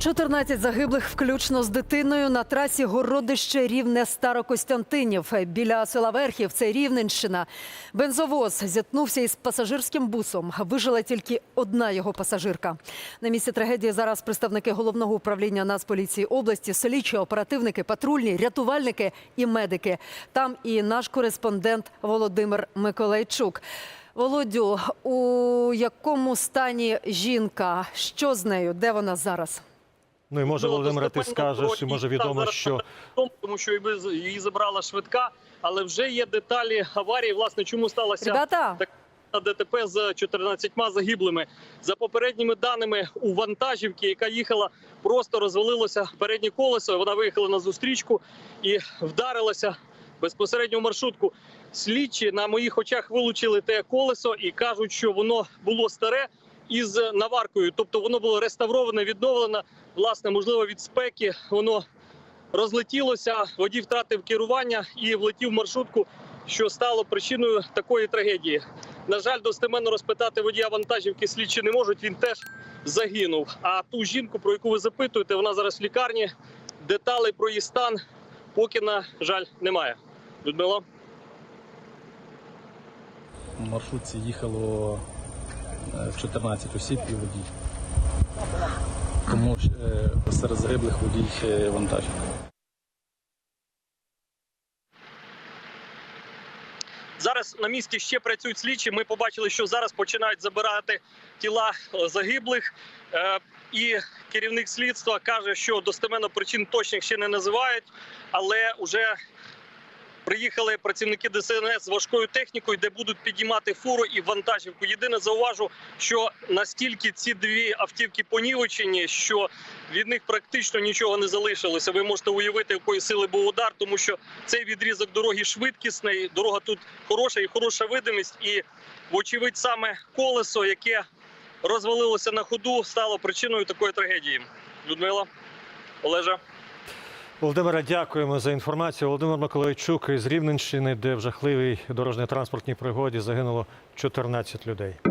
14 загиблих, включно з дитиною, на трасі Городище Рівне Старокостянтинів. Біля села Верхів, це Рівненщина. Бензовоз зіткнувся із пасажирським бусом. Вижила тільки одна його пасажирка. На місці трагедії зараз представники головного управління Нацполіції області, слідчі, оперативники, патрульні, рятувальники і медики. Там і наш кореспондент Володимир Миколайчук. Володю, у якому стані жінка? Що з нею? Де вона зараз? Ну і може, Було Володимире, ти скажеш, і може відомо, зараз що тому, що її- її забрала швидка, але вже є деталі аварії. Власне, чому сталося Ребята, так ДТП з 14 загиблими. За попередніми даними, у вантажівки, яка їхала, просто розвалилося переднє колесо. Вона виїхала на зустрічку і вдарилася безпосередньо в маршрутку. Слідчі на моїх очах вилучили те колесо і кажуть, що воно було старе із наваркою, тобто воно було реставроване, відновлено. Власне, можливо, від спеки воно розлетілося. Водій втратив керування і влетів в маршрутку, що стало причиною такої трагедії. На жаль, достеменно розпитати водія вантажівки слідчі не можуть. Він теж загинув. А ту жінку, про яку ви запитуєте, вона зараз в лікарні. Деталей про її стан поки, на жаль, немає. Людмила. В маршрутці їхало 14 осіб і водій. Тому е, серед загиблих водій е, вантажівки. Зараз на місці ще працюють слідчі. Ми побачили, що зараз починають забирати тіла е, загиблих. Е, І керівник слідства каже, що достеменно причин точних ще не називають, але вже приїхали працівники ДСНС важкою технікою, де будуть підіймати фуру і вантажівку. Єдине зауважу, що настільки ці дві автівки понівечені, що від них практично нічого не залишилося. Ви можете уявити, якої сили був удар, тому що цей відрізок дороги швидкісний. Дорога тут хороша і хороша видимість. І, вочевидь, саме колесо, яке розвалилося на ходу, стало причиною такої трагедії. Людмила, Олежа. Володимире, дякуємо за інформацію. Володимир Миколайчук із Рівненщини, де в жахливій дорожньо-транспортній пригоді загинуло 14 людей.